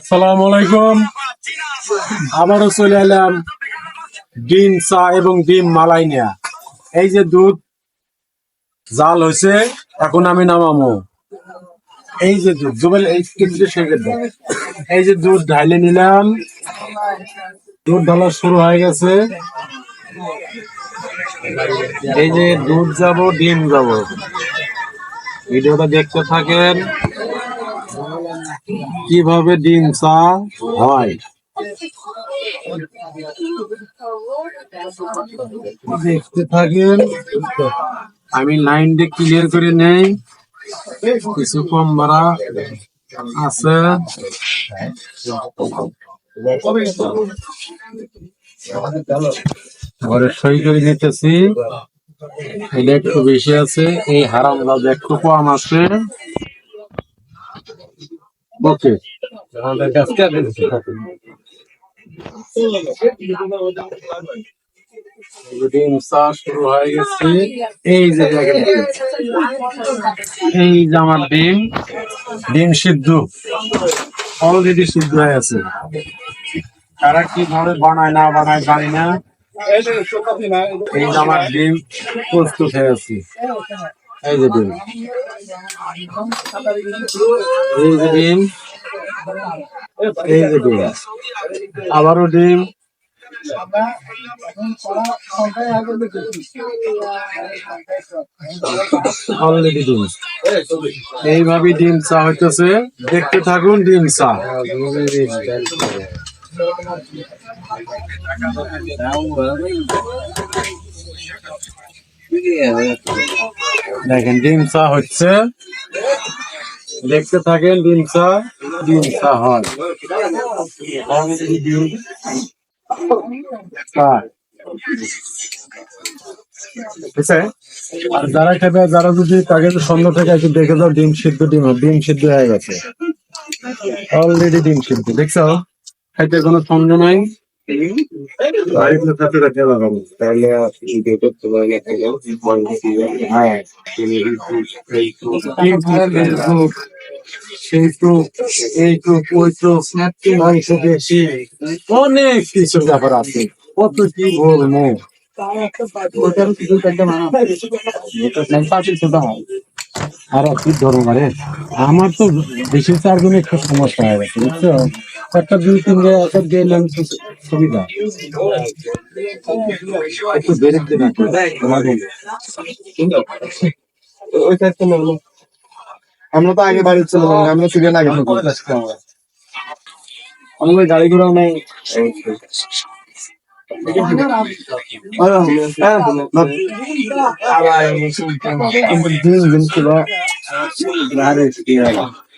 আসসালামু আলাইকুম। আবারও চলে এলাম ডিম চা এবং ডিম মালাই নেয়া। এই যে দুধ, জাল হয়েছে এখন আমি নামামো। এই যে দুধ এই যে দুধ ঢাইলে নিলাম। দুধ ঢালা শুরু হয়ে গেছে। এই যে দুধ যাব, ডিম যাব। ভিডিওটা দেখতে থাকেন। কীভাবে ডিম চা হয়? দেখতে থাকেন। আমি লাইন দিয়ে ক্লিয়ার করে নেই। কিছু কম ভাড়া আছে। ঘরে সই করে নিতেছি। একটু বেশি আছে। এই হারাম একটু কম আছে। ওকে আমাদের কাছে ডিম চা শুরু হয়ে গেছে। এই যে এই যে আমার ডিম। ডিম সিদ্ধ। অলরেডি সিদ্ধ হয়ে আছে তারা কীভাবে বানায়, না বানায় জানি না। এই আমার ডিম প্রস্তুত হয়ে আছে এই যে ডিম। এই যে ডিম এই যে ডিম আবারও ডিম। অলরেডি ডিম। এইভাবে ডিম চা হইতেছে। দেখতে থাকুন ডিম চা। দেখেন, ডিম চা হচ্ছে। দেখতে থাকেন, ডিম চা ডিম চা হয়? আর যারা খাবে, যারা যদি তাকে সন্ধ্যা থেকে একটু দেখে দাও ডিম সিদ্ধ, ডিম ডিম সিদ্ধ হয়ে গেছে। অলরেডি ডিম সিদ্ধ, দেখছ? খাইতে কোনো সন্দেহ নাই। অনেক কিছু ব্যাপার আছে। কত কি বলব আর কি ধরো আমার তো বেশি চার জন্য সমস্যা হয়ে গেছে বুঝছ চারটা দুই তিন একটা ডে লেন্থ সুবিধা। একটু বেরেক দেবে ওইটা একটু আমরা তো আগে বাড়ি চলে যাব আমরা ফিরে আগে আমাদের গাড়ি ঘোড়াও নাই। আবার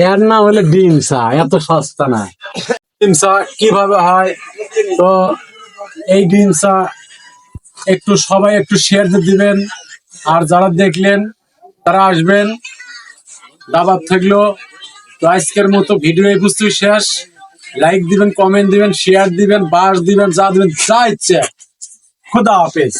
এর না হলে ডিম চা এত সস্তা না ডিম চা কীভাবে হয়? তো এই ডিম চা একটু সবাই একটু শেয়ার দিবেন। আর যারা দেখলেন, তারা আসবেন। দাবার থাকল। তো আজকের মতো ভিডিও এই বুঝতে শেষ। লাইক দিবেন কমেন্ট দিবেন শেয়ার দিবেন, বাস দিবেন, যা দিবেন, যা ইচ্ছে। খুদা হাফেজ।